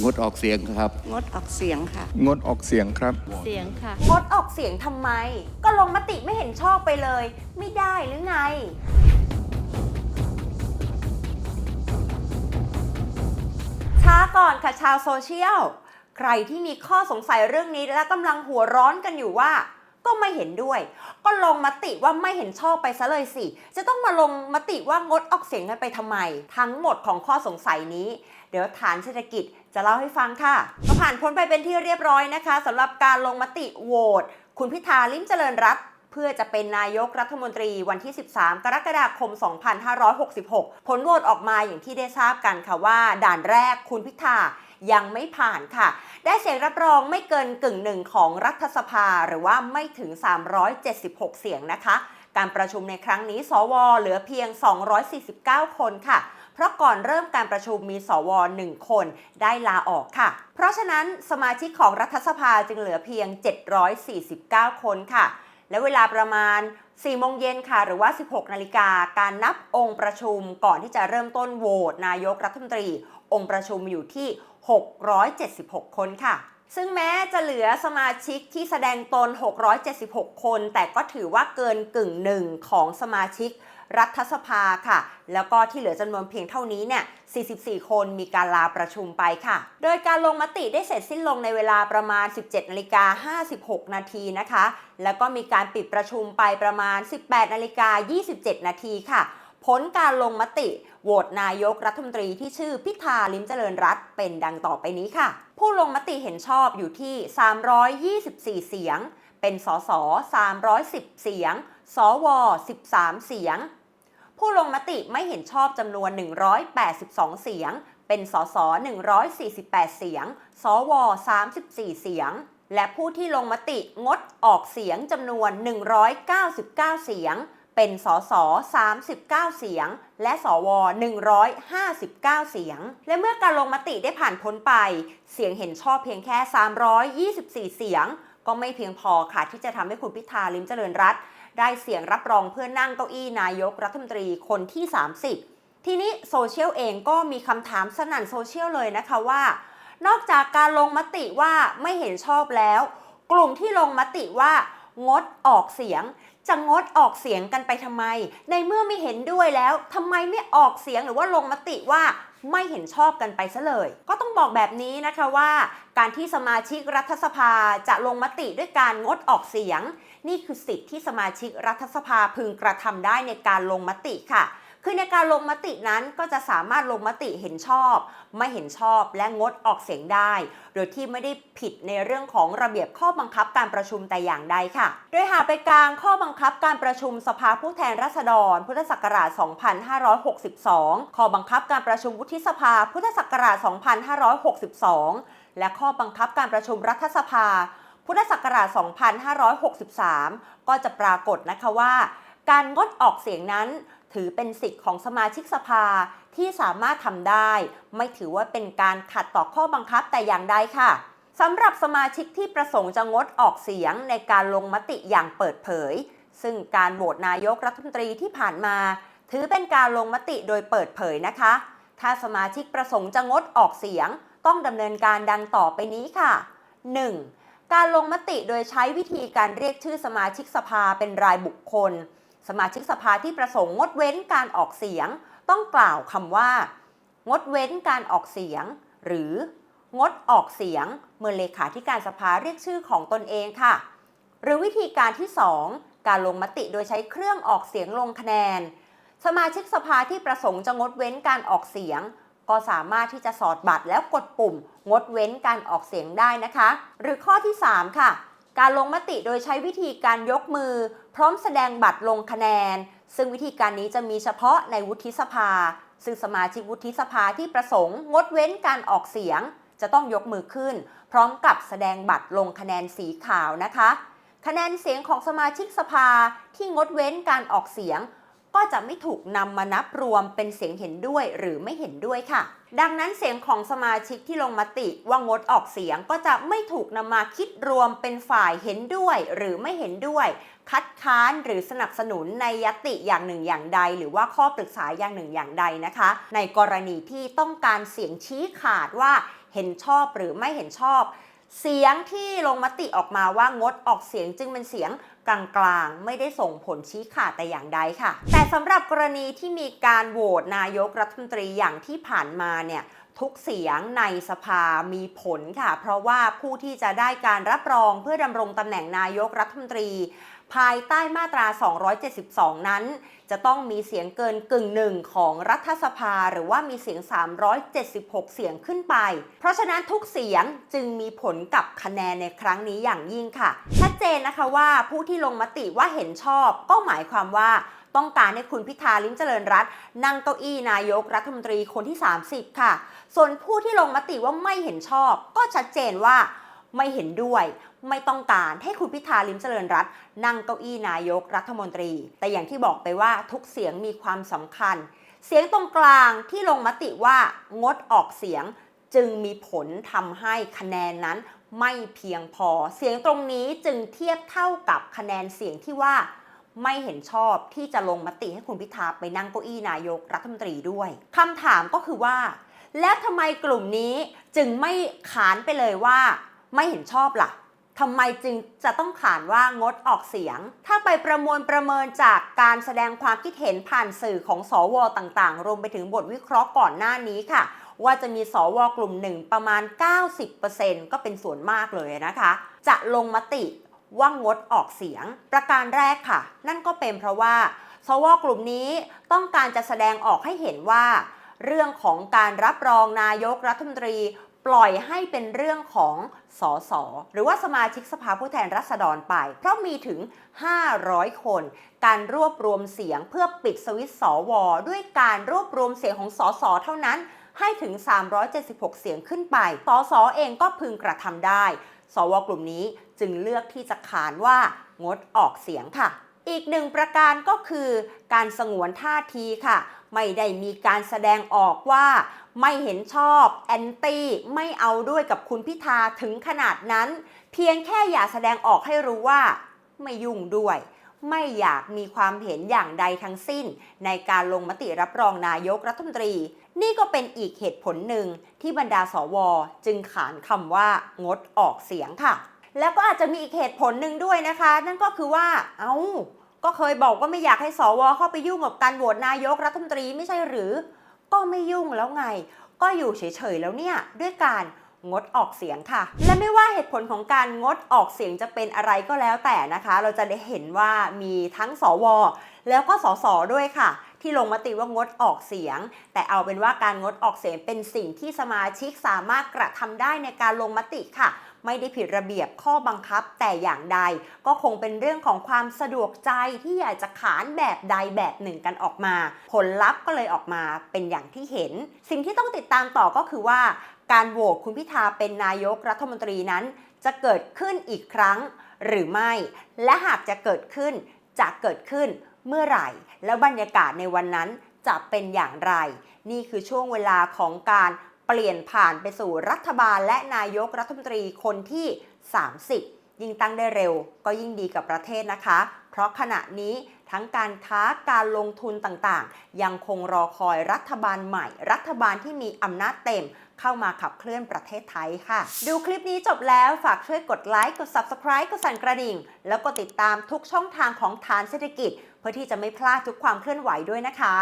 งดออกเสียงครับ งดออกเสียงค่ะ งดออกเสียงครับ เสียงค่ะ งดออกเสียงทำไม ก็ลงมติไม่เห็นชอบไปเลย ไม่ได้หรือไง ช้าก่อนค่ะชาวโซเชียล ใครที่มีข้อสงสัยเรื่องนี้และกำลังหัวร้อนกันอยู่ว่า ก็ไม่เห็นด้วย ก็ลงมติว่าไม่เห็นชอบไปซะเลยสิ จะต้องมาลงมติว่างดออกเสียงกันไปทำไม ทั้งหมดของข้อสงสัยนี้ เดี๋ยวฐานเศรษฐกิจ จะเล่าให้ฟังค่ะก็ผ่านพ้นไปเป็นที่เรียบร้อยนะคะสำหรับการลงมติโหวตคุณพิธาลิ้มเจริญรัตเพื่อจะเป็นนายกรัฐมนตรีวันที่ 13 กรกฎาคม 2566 ผลโหวตออกมาอย่างที่ได้ทราบกันค่ะว่า ด่านแรกคุณพิธายังไม่ผ่านค่ะ ได้เสียงรับรองไม่เกินกึ่งหนึ่งของรัฐสภาหรือว่าไม่ถึง 376 เสียงนะคะ การประชุมในครั้งนี้ สว เหลือเพียง 249 คนค่ะ เพราะก่อนเริ่มการประชุมมีสว1คนได้ลาออกค่ะ เพราะฉะนั้นสมาชิกของรัฐสภาจึงเหลือเพียง 749 คนค่ะ และเวลาประมาณ 4 โมงเย็นค่ะ หรือว่า 16 นาฬิกาการนับองค์ประชุมก่อนที่จะเริ่มต้นโหวตนายกรัฐมนตรี องค์ประชุมอยู่ที่ 676 คนค่ะ ซึ่งแม้จะเหลือสมาชิกที่แสดงตน 676 คน แต่ก็ถือว่าเกินกึ่งหนึ่งของสมาชิกรัฐสภาค่ะ แล้วก็ที่เหลือจำนวนเพียงเท่านี้เนี่ย 44 คนมีการลาประชุมไปค่ะ โดยการลงมติได้เสร็จสิ้นลงในเวลาประมาณ 17นาฬิกา56 นาทีนะคะ แล้วก็มีการปิดประชุมไปประมาณ 18นาฬิกา27 นาทีค่ะ ผลการลงมติโหวตนายกรัฐมนตรีที่ชื่อพิธาลิมเจริญรัตเป็นดังต่อไปนี้ค่ะ ผู้ลงมติเห็นชอบอยู่ที่ 324 เสียง เป็นสส310 เสียง สว 13 เสียง ผู้ลงมติไม่เห็นชอบจำนวน 182 เสียง เป็นสส148 เสียง สว 34 เสียง และผู้ที่ลงมติงดออกเสียงจำนวน 199 เสียง เป็นสส39 เสียง และสว 159 เสียง และเมื่อการลงมติได้ผ่านพ้นไป เสียงเห็นชอบเพียงแค่ 324 เสียง ก็ไม่เพียงพอค่ะที่จะทำให้คุณพิธาลิมเจริญรัตได้เสียงรับรองเพื่อนั่งเก้าอี้นายกรัฐมนตรีคนที่ 30 ทีนี้โซเชียลเองก็มีคำถามสนั่นโซเชียลเลยนะคะว่า นอกจากการลงมติว่าไม่เห็นชอบแล้ว กลุ่มที่ลงมติว่างดออกเสียง จะงดออกเสียงกันไปทำไม ในเมื่อไม่เห็นด้วยแล้วทำไมไม่ออกเสียงหรือว่าลงมติว่าไม่เห็นชอบกันไปซะเลย ก็ต้องบอกแบบนี้นะคะว่า การที่สมาชิกรัฐสภาจะลงมติด้วยการงดออกเสียง นี่คือสิทธิ์ที่สมาชิกรัฐสภาพึงกระทำได้ในการลงมติค่ะ คือในการลงมตินั้นก็จะสามารถลงมติเห็นชอบ ไม่เห็นชอบและงดออกเสียงได้ โดยที่ไม่ได้ผิดในเรื่องของระเบียบข้อบังคับการประชุมแต่อย่างใดค่ะ โดยหากไปกลางข้อบังคับการประชุมสภาผู้แทนราษฎร พุทธศักราช 2562 ข้อบังคับการประชุมวุฒิสภา พุทธศักราช 2562 และข้อบังคับการประชุมรัฐสภา พุทธศักราช 2563 ก็จะปรากฏนะคะว่า การงดออกเสียงนั้น ถือเป็นสิทธิ์ของสมาชิกสภาที่สามารถทำได้ ไม่ถือว่าเป็นการขัดต่อข้อบังคับแต่อย่างใดค่ะสำหรับสมาชิกที่ประสงค์จะงดออกเสียงในการลงมติอย่างเปิดเผย ซึ่งการโหวตนายกรัฐมนตรีที่ผ่านมา ถือเป็นการลงมติโดยเปิดเผยนะคะ ถ้าสมาชิกประสงค์จะงดออกเสียง ต้องดำเนินการดังต่อไปนี้ค่ะ 1. การลงมติโดยใช้วิธีการเรียกชื่อสมาชิกสภาเป็นรายบุคคล สมาชิกสภาที่ประสงค์งดเว้นการออกเสียง ต้องกล่าวคำว่า งดเว้นการออกเสียง หรืองดออกเสียง เมื่อเลขาธิการสภาเรียกชื่อของตนเองค่ะ หรือวิธีการที่ 2 การลงมติโดยใช้เครื่องออกเสียงลงคะแนน สมาชิกสภาที่ประสงค์จะงดเว้นการออกเสียง ก็สามารถที่จะสอดบัตรแล้วกดปุ่ม งดเว้นการออกเสียงได้นะคะ หรือข้อที่ 3 ค่ะ การลงมติโดยใช้วิธีการยกมือ พร้อมแสดงบัตรลงคะแนน ซึ่งวิธีการนี้จะมีเฉพาะในวุฒิสภา ซึ่งสมาชิกวุฒิสภาที่ประสงค์ งดเว้นการออกเสียง จะต้องยกมือขึ้น พร้อมกับแสดงบัตรลงคะแนนสีขาวนะคะ คะแนนเสียงของสมาชิกสภาที่งดเว้นการออกเสียง ก็จะไม่ถูกนำมานับรวมเป็นเสียงเห็นด้วยหรือไม่เห็นด้วยค่ะ ดังนั้นเสียงของสมาชิกที่ลงมติว่างดออกเสียงก็จะไม่ถูกนำมาคิดรวมเป็นฝ่ายเห็นด้วยหรือไม่เห็นด้วย คัดค้านหรือสนับสนุนในยติอย่างหนึ่งอย่างใด หรือว่าข้อปรึกษาอย่างหนึ่งอย่างใดนะคะ ในกรณีที่ต้องการเสียงชี้ขาดว่าเห็นชอบหรือไม่เห็นชอบ เสียงที่ลงมติออกมาว่างดออกเสียงจึงเป็นเสียง กลางๆ ไม่ได้ส่งผลชี้ขาดแต่อย่างใดค่ะ แต่สำหรับกรณีที่มีการโหวตนายกรัฐมนตรีอย่างที่ผ่านมาเนี่ยทุกเสียงในสภามีผลค่ะ เพราะว่าผู้ที่จะได้การรับรองเพื่อดำรงตำแหน่งนายกรัฐมนตรี ภายใต้มาตรา 272 นั้น จะต้องมีเสียงเกินกึ่งหนึ่งของรัฐสภาหรือว่ามีเสียง 376 เสียงขึ้นไป เพราะฉะนั้นทุกเสียงจึงมีผลกับคะแนนในครั้งนี้อย่างยิ่งค่ะ ชัดเจนนะคะว่าผู้ที่ลงมติว่าเห็นชอบก็หมายความว่าต้องการให้คุณพิธาลิ้มเจริญรัตน์นั่งเก้าอี้นายกรัฐมนตรีคนที่ 30 ค่ะ ส่วนผู้ที่ลงมติว่าไม่เห็นชอบ ก็ชัดเจนว่า ไม่เห็นด้วย ไม่ต้องการให้คุณพิธาลิมเจริญรัตน์นั่งเก้าอี้นายกรัฐมนตรี แต่อย่างที่บอกไปว่าทุกเสียงมีความสำคัญ เสียงตรงกลางที่ลงมติว่างดออกเสียงจึงมีผลทำให้คะแนนนั้นไม่เพียงพอ เสียงตรงนี้จึงเทียบเท่ากับคะแนนเสียงที่ว่าไม่เห็นชอบที่จะลงมติให้คุณพิธาไปนั่งเก้าอี้นายกรัฐมนตรีด้วยคำถามก็คือว่า แล้วทำไมกลุ่มนี้จึงไม่ขานไปเลยว่า ไม่เห็นชอบล่ะทำไมจึงจะต้องขานว่างดออกเสียง ถ้าไปประมวลประเมินจากการแสดงความคิดเห็นผ่านสื่อของสวต่างๆ รวมไปถึงบทวิเคราะห์ก่อนหน้านี้ค่ะ ว่าจะมีสวกลุ่มหนึ่งประมาณ 90%ก็เป็นส่วนมากเลยนะคะ จะลงมติว่างดออกเสียง ประการแรกค่ะ นั่นก็เป็นเพราะว่าสวกลุ่มนี้ต้องการจะแสดงออกให้เห็นว่า เรื่องของการรับรองนายกรัฐมนตรี ปล่อยให้เป็นเรื่องของสสหรือว่าสมาชิกสภาผู้แทนราษฎรไป เพราะมีถึง 500 คน การรวบรวมเสียงเพื่อปิดสวิตสวด้วยการรวบรวมเสียงของสสเท่านั้น ให้ถึง 376 เสียงขึ้นไป สสเองก็พึงกระทำได้ สวกลุ่มนี้จึงเลือกที่จะขานว่างดออกเสียงค่ะ อีกหนึ่งประการก็คือ การสงวนท่าทีค่ะ ไม่ได้มีการแสดงออกว่า ไม่เห็นชอบแอนตี้ไม่เอาด้วยกับคุณพิธาถึงขนาดนั้น เพียงแค่อย่าแสดงออกให้รู้ว่า ไม่ยุ่งด้วย ไม่อยากมีความเห็นอย่างใดทั้งสิ้น ในการลงมติรับรองนายกรัฐมนตรี นี่ก็เป็นอีกเหตุผลหนึ่งที่บรรดาสว จึงขานคำว่างดออกเสียงค่ะ แล้วก็อาจจะมีอีกเหตุผลหนึ่งด้วยนะคะ นั่นก็คือว่า เอา้าก็เคยบอกว่าไม่อยากให้สวเข้าไปยุ่งกับการโหวตนายกรัฐมนตรีไม่ใช่หรือ ก็ไม่ยุ่งแล้วไง ก็อยู่เฉยๆแล้วเนี่ยด้วยการงดออกเสียงค่ะ และไม่ว่าเหตุผลของการงดออกเสียงจะเป็นอะไรก็แล้วแต่นะคะ เราจะได้เห็นว่ามีทั้งสว แล้วก็สสด้วยค่ะ ที่ลงมติว่างดออกเสียง แต่เอาเป็นว่าการงดออกเสียงเป็นสิ่งที่สมาชิกสามารถกระทำได้ในการลงมติค่ะ ไม่ได้ผิดระเบียบข้อบังคับแต่อย่างใด ก็คงเป็นเรื่องของความสะดวกใจที่อยากจะขานแบบใดแบบหนึ่งกันออกมา ผลลัพธ์ก็เลยออกมาเป็นอย่างที่เห็น สิ่งที่ต้องติดตามต่อก็คือว่า การโหวตคุณพิธาเป็นนายกรัฐมนตรีนั้น จะเกิดขึ้นอีกครั้งหรือไม่ และหากจะเกิดขึ้นจะเกิดขึ้นเมื่อไหร่ แล้วบรรยากาศในวันนั้นจะเป็นอย่างไร นี่คือช่วงเวลาของการ เปลี่ยนผ่านไปสู่รัฐบาลและนายกรัฐมนตรีคนที่ 30 ยิ่งตั้งได้เร็ว ก็ยิ่งดีกับประเทศนะคะ เพราะขณะนี้ทั้งการค้าการลงทุนต่างๆ ยังคงรอคอยรัฐบาลใหม่ รัฐบาลที่มีอำนาจเต็มเข้ามาขับเคลื่อนประเทศไทยค่ะ ดูคลิปนี้จบแล้วฝากช่วยกดไลค์กด Subscribe กดสั่นกระดิ่ง แล้วก็ติดตามทุกช่องทางของฐานเศรษฐกิจ เพื่อที่จะไม่พลาดทุกความเคลื่อนไหวด้วยนะคะ